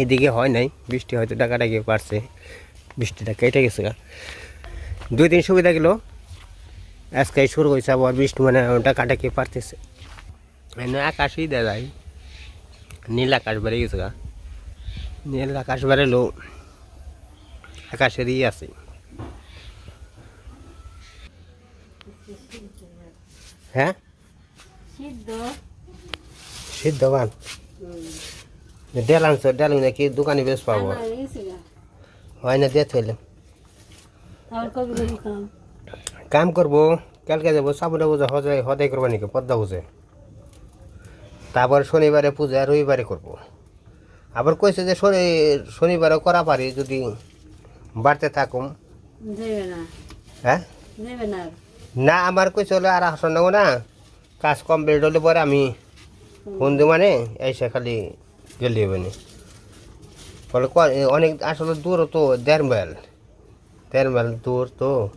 এদিকে হয় নাই বৃষ্টি হয়তো ডাকাডাকি পারছে বৃষ্টিটা কেটে গেছে গা। দুই দিন সুবিধা গেল। আজকে শুরু হয়েছে আবার বৃষ্টি মানে ডাকাডাকি পারতেছে। এনে আকাশই দেয় যায় নীল আকাশ বেড়ে গেছে গা। নীল আকাশ বেড়েলো। আকাশেরই আছে। হ্যাঁ? সিদ্ধ। সিদ্ধ গান ডেল আনছো ডেল নাকি দোকানে বেশ পাবো। হয়েছে গা। হয় না দিয়ে থইলে। তারপর কবে দেবো কাম? করব কালকে যাব সাবুনে পূজা হজাই হদাই করব নাকি পদ্মা পুজো। তারপর শনিবারে পূজা রবিবারে করব। আবার কইছে যে শনি শনিবারে করা পারি যদি বাড়তে থাকুম। না। হ্যাঁ? না আমার কইছে হলে আর আসন নেব না। কাজ কমপ্লিট হলে পরে আমি ফোন দিব মানে এসে খালি গেলে হবে না। ক- অনেক আসলে দূর তো দেড় মাইল। দেড় মাইল দূর তো।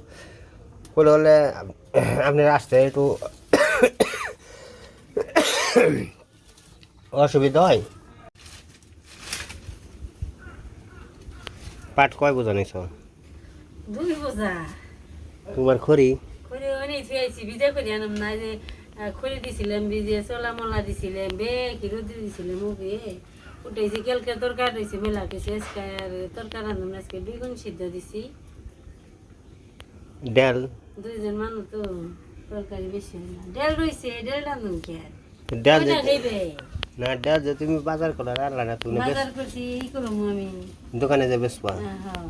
বলে হলে আপনি রাস্তায় একটু অসুবিধা হয়। পাট কয় বোঝা নিছ? দুই বোঝা। তোমার খড়ি? করে অনেক ভিজা করে আনাম না যে খড়ি দিছিলাম ভিজে চলা মলা দিছিলাম বে কি রোদি দিছিলাম ওকে উঠাইছি কালকে তরকার রয়েছে মেলা কেছে আজকে আর তরকার আনলাম আজকে বেগুন সিদ্ধ দিছি। ডেল? দুইজন মানুষ তো তরকারি বেশি ডেল রয়েছে ডেল রান্ধুন কি আর? ডেল না ডেল যে তুমি বাজার করো রান্না না তুমি বাজার করছি ই করব আমি। দোকানে যে বেসবা হ্যাঁ, হ্যাঁ।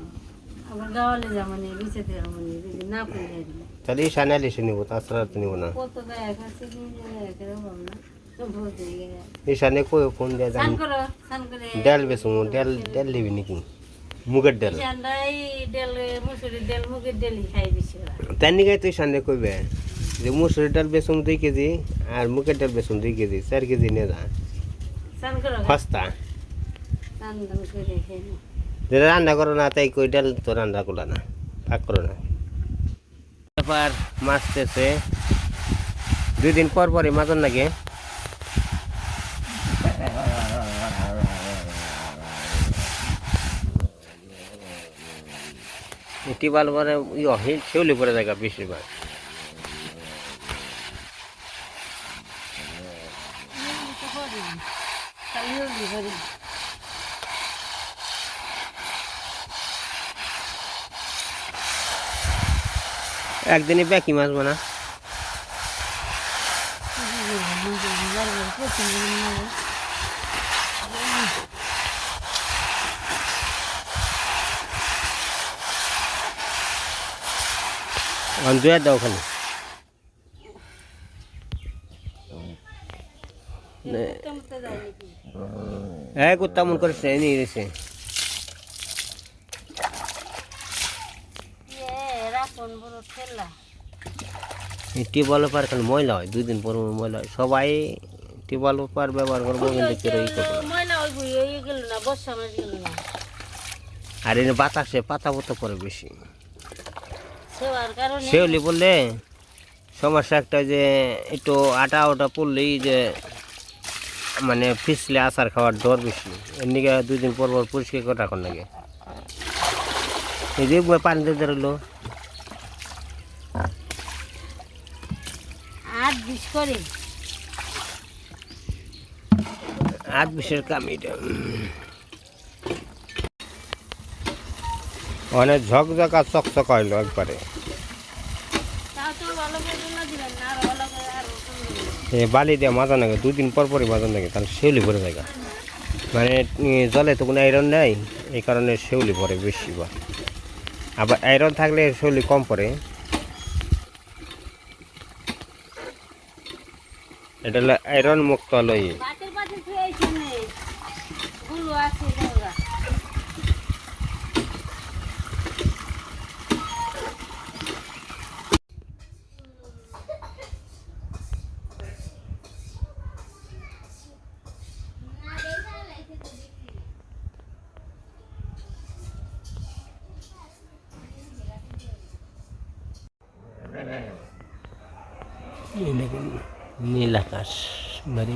আবার গাওয়ালে যাব নি বিচেতে যাব নি যদি না করে যাই তাহলে এই সানে এসে নিবো তাছাড়া তো নিবো না কত গায়ে খাচ্ছে কি গায়ে খেয়ে পাবো না সব হতে গেলে এই সানে কই ফোন দিয়ে স্নান জানি করো স্নান করে ডেল বেসুম ডেল ডেল নিবি নাকি মুগের ডেল ঠান্ডাই ডেল মুসুরি ডেল মুগের ডেলি খাই বেশি ওরা। তার নিগাই তুই সানে কইবে যে মুসুরি ডাল বেসুম দুই কেজি আর মুগের ডাল বেসুম দুই কেজি চার কেজি নিয়ে যা স্নান করো সস্তা রান্না করো না, তাই কই ডাল তো রান্না করলা না পাক করো না। এবার মাছতেছে, দুই দিন পর পরই মাজন লাগে টিবাল মানে ইয়ে শেউলি পরে জায়গা বেশিরভাগ। খালি হলদি করি। একদিনই ব্যাকি মাছ বানা বারবার প্রতিদিন মারে। অঞ্জয়া দাও খালি কেমতে যায় নাকি? হ্যাঁ কুত্তা মন করে সে নিয়ে গেছে এ, রাখুন বড় ঠেলা। টিউবওয়েল পার খালি ময়লা হয় দুই দিন পর ময়লা হয়। সবাই টিউবওয়েল পার ব্যবহার করব কিন্তু কেউ আর এনে বাতাসে পাতা পতা করে বেশি। কারণে বললে সমস্যা একটা যে একটু আটা ওটা পড়লেই যে মানে পিছলে আচার খাওয়ার ডর বেশি। এমনিকে দুই দিন পর পর পরিষ্কার করে রাখার লাগে এই যে পানি দিয়ে আট বিশ করে। আট বিশের কাম এটা। অনেক ঝকঝকা চকচক হইল একবারে। বালি দিয়ে মাজা লাগে দুদিন পর পরই মাজা লাগে তাহলে শেউলি পরে জায়গা। মানে জলে তো কোনো আয়রন নেই এই কারণে শেউলি পরে বেশি বা আবার আয়রন থাকলে শেউলি কম পড়ে এটা হলো আয়রন মুক্ত হলো ই। নীল আকাশ, বাড়ি।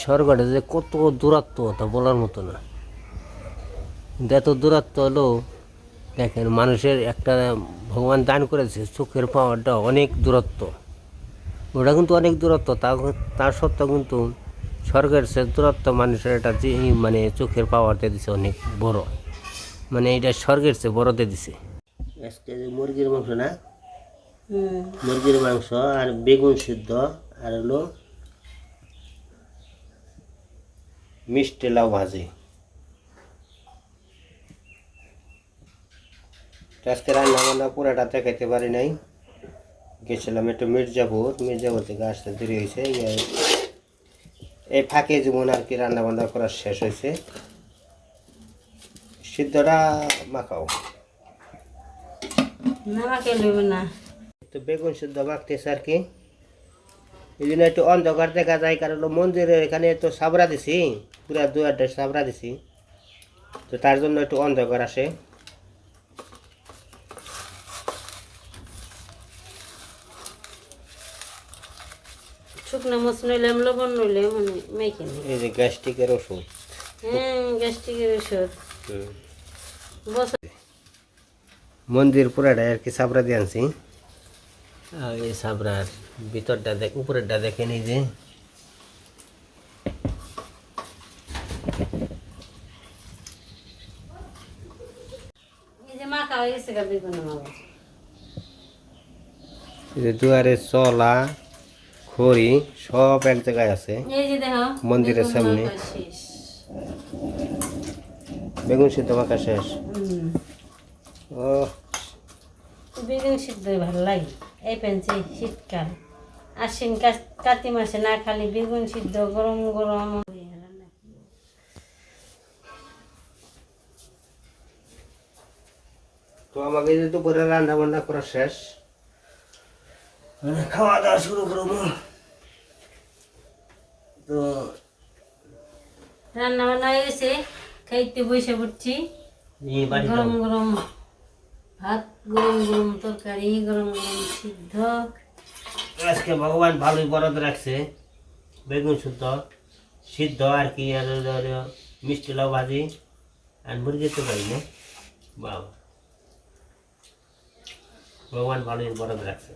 স্বর্গটা যে কত দূরত্ব তা বলার মতো না। এত দূরত্ব হলো, দেখেন মানুষের একটা ভগবান দান করেছে চোখের পাওয়ারটা অনেক দূরত্ব। ওটা কিন্তু অনেক দূরত্ব তা তার সত্ত্বেও কিন্তু স্বর্গের সে দূরত্ব মানুষের একটা যে মানে চোখের পাওয়ারটা দিছে অনেক বড়। মানে এটা স্বর্গের চেয়ে বড়তে দিছে। আজকে যে মুরগির মাংস না? হুম। মুরগির মাংস আর বেগুন সিদ্ধ আর হলো মিষ্টি লাউ ভাজি। আজকে রান্না বান্না পুরাটা দেখাইতে পারি নাই। গেছিলাম একটু মির্জাপুর। মির্জাপুর থেকে আসতে দেরি হয়েছে এই- ফাঁকে যেমন আর কি রান্না বান্না করা শেষ হয়েছে। সিদ্ধটা মাখাও। না তো বেগুন সিদ্ধ মাখতেছে আর কি। এই জন্য একটু অন্ধকার দেখা যায় কারণ মন্দিরের এখানে তো সাবরা দিছি পুরা দুয়ারটা সাবরা দিছি। তো তার জন্য একটু অন্ধকার আসে। শুকনো মশ নইলাম লবণ নইলে মানে মেখে নি এই যে গ্যাস্ট্রিকের ওষুধ। হ্যাঁ গ্যাস্ট্রিকের ওষুধ। বছর মন্দির পুরাটা আর কি সাবরা দিয়ে আনছি। আর এই সাবরার ভিতরটা দেখ উপরেরটা দেখেন এই যে। এই যে মাখা গেছে গা বেগুন মাছ এই যে দুয়ারে চলা খড়ি সব এক জায়গায় আছে। মন্দিরের সামনে। বেগুন সিদ্ধ মাখা শেষ। ও বেগুন সিদ্ধ ভালো লাগে। এই পেনছে শীতকাল। আশ্বিন কার্তিক মাসে না খালি বেগুন সিদ্ধ গরম গরম। তো আমাকে দুপুরে রান্না বান্না করা শেষ। খাওয়া দাওয়া শুরু করব। তো রান্না বান্না হয়ে গেছে খাইতে বসে পড়ছি। গরম গরম ভাত গরম গরম তরকারি গরম গরম সিদ্ধ। আজকে ভগবান ভালোই বরাদ রাখছে। বেগুন শুদ্ধ সিদ্ধ আর কি আর মিষ্টি লাউ ভাজি আর মুরগি তো পারি না? বাবা ভগবান ভালোই বরাদ রাখছে।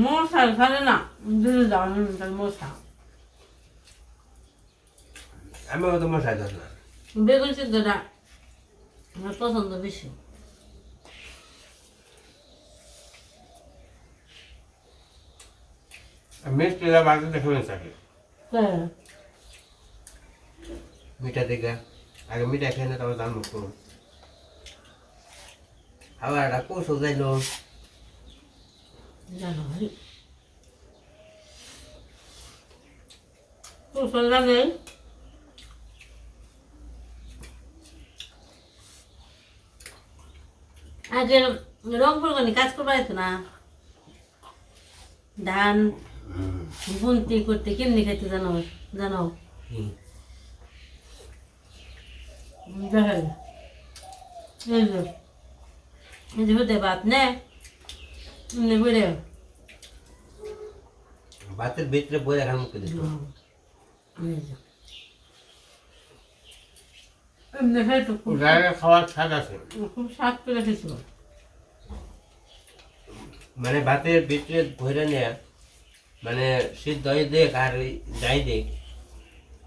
মশা খালে না দিলে যাও মশা আমিও তো মশাই দোষ না বেগুন সিদ্ধটা আমার পছন্দ বেশি মিষ্টি লাউ ভাজি দেখে থাকে হ্যাঁ মিঠা দেখে আগে মিঠা খেয়ে না তারপর দাম করুন আবার একটা কৌশল যাইলো জানো কুশল লাগে আগে রংপুর কোনি কাজ করবার না? ধান বুনতি করতে কেমনি খাইতে জানো জানো? হুম। দেখেন এই যে এই যে হতে বাপ নে। ভাতের ভিতরে বই রাখার মুখে দিত খাওয়ার স্বাদ আছে। খুব স্বাদ করে খেয়েছিল মানে ভাতের ভিতরে ভরে নেয়া মানে সিদ্ধ হয়ে দেখ আর ওই যাই দেখ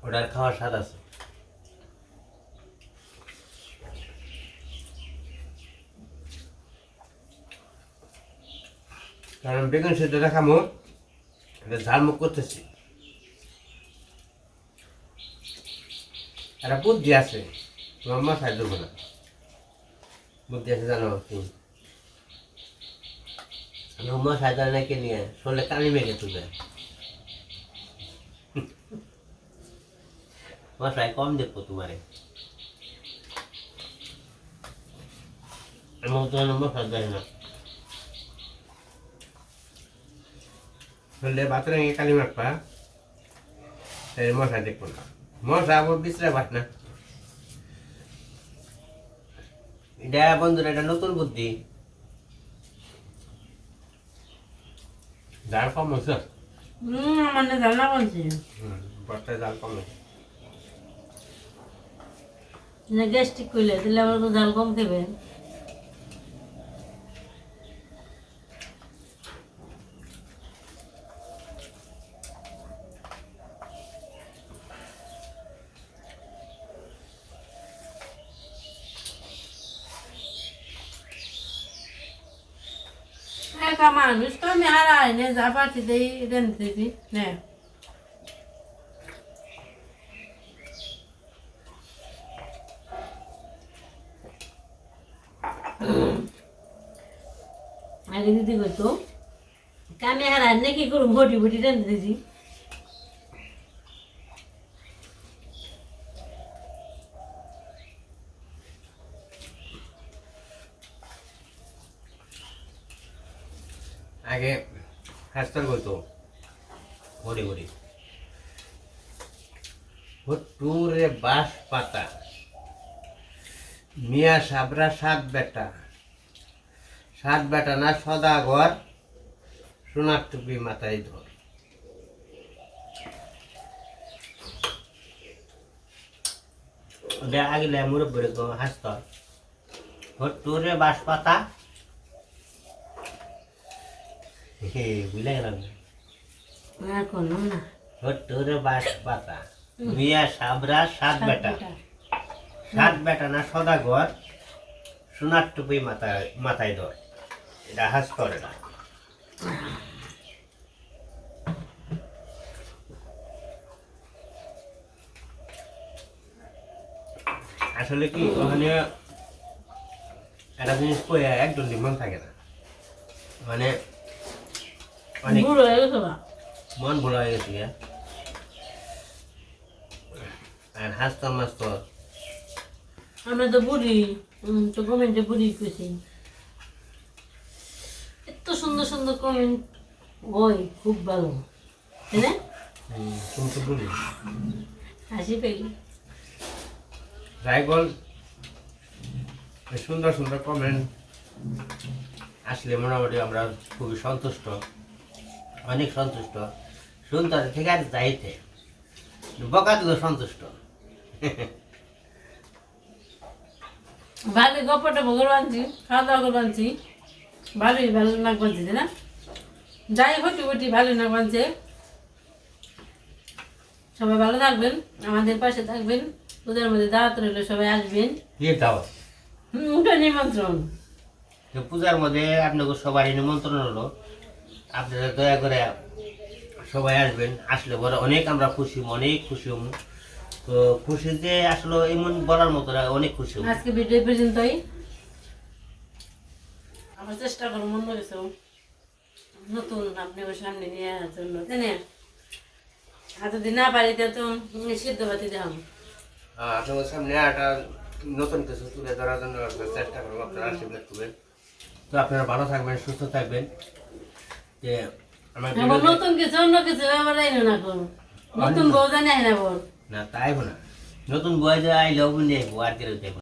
ওটার খাওয়ার স্বাদ আছে। কারণ বেগুন সিদ্ধ দেখামো, এটা ঝালমুখ করতেছি। একটা বুদ্ধি আছে, তোমার মাথায় দেবো না। বুদ্ধি আছে জানো কি? রুমা সাজা নাকি নিয়ে শোলে কালি মেঘে তুলে। মশাই কম দেখব তোমারে। এমন তো মশা দেয় না। কালি মাখবা এই মশা দেখব না। মশা আবার বিশ্রে বাস না। এটা বন্ধুরা এটা নতুন বুদ্ধি। জাল কম হচ্ছে হুম মানে জানা বলছি। বর্তায় জাল কম হচ্ছে গ্যাস্ট্রিক করলে তাহলে আবার তো জাল কম খেবে একা আগে দিদি কইতো কামে হারা নাকি করুম ভটি ভটি দেন দিদি আগে বলতো। ঘড়ি ঘড়ি। টুরে বাঁশ পাতা। মিয়া সাবরা সাত বেটা। সাত বেটা না, সদা ঘর। সোনার টুপি মাথায় ধর। আগলে মুরব্বরে তো হাসতাল টুরে বাঁশ পাতা। হে বুঝলে গেলাম আর করলাম না। ছোট্টরে বাস পাতা। মিয়া সাবরা সাত বেটা। সাত বেটা না সদাগর সোনার টুপি মাথায় মাথায় ধর। এটা হাস করে না। আসলে কি ওখানে একটা জিনিস একদম মন থাকে না। মানে অনেক বুড়ো হয়ে গেছো বা? মন ভোলা হয়ে গেছে। আর হাসতাম মাস্ত আমরা তো বুড়ি তো কমেন্টে বুড়ি কইছি। এত সুন্দর সুন্দর কমেন্ট ওই খুব ভালো। তাই না? হাসি পেলি বল সুন্দর সুন্দর কমেন্ট আসলে মোটামুটি আমরা খুবই সন্তুষ্ট। অনেক সন্তুষ্ট। সুন্দর ঠিক আছে যাইতে বকা দিল সন্তুষ্ট। ভালো গপ্পটা ভোগর বানছি খাওয়া দাওয়া করে বানছি ভালোই ভালো নাক বানছি না? যাই হটি হটি ভালো নাক বানছে। সবাই ভালো থাকবেন আমাদের পাশে থাকবেন। ওদের মধ্যে দাওয়াত রইলে সবাই আসবেন। দিয়ে দাও হুম, ওটা নিমন্ত্রণ। পূজার মধ্যে আপনাকে সবারই নিমন্ত্রণ হলো আপনারা দয়া করে সবাই আসবেন আসলে পরে অনেক আমরা খুশি হব, অনেক খুশি হব। তো খুশিতে আসলে এমন বলার মতো না, অনেক খুশি। আজকে ভিডিও পর্যন্তই আমার চেষ্টা করো মন করেছ নতুন আপনি ওর সামনে নিয়ে আসার জন্য তাই না? আর যদি না পারি তা তো সিদ্ধ বাতি দেওয়া আহ, আপনাদের সামনে একটা নতুন কিছু তুলে ধরার জন্য চেষ্টা করব আপনারা আশীর্বাদ করবেন। তো আপনারা ভালো থাকবেন সুস্থ থাকবেন। যে আমার নতুন কিছু অন্য কিছু আবার আইনো না নতুন বউ জানে না বল না তাই না নতুন বয়সে আইলেও বুঝে আর কেউ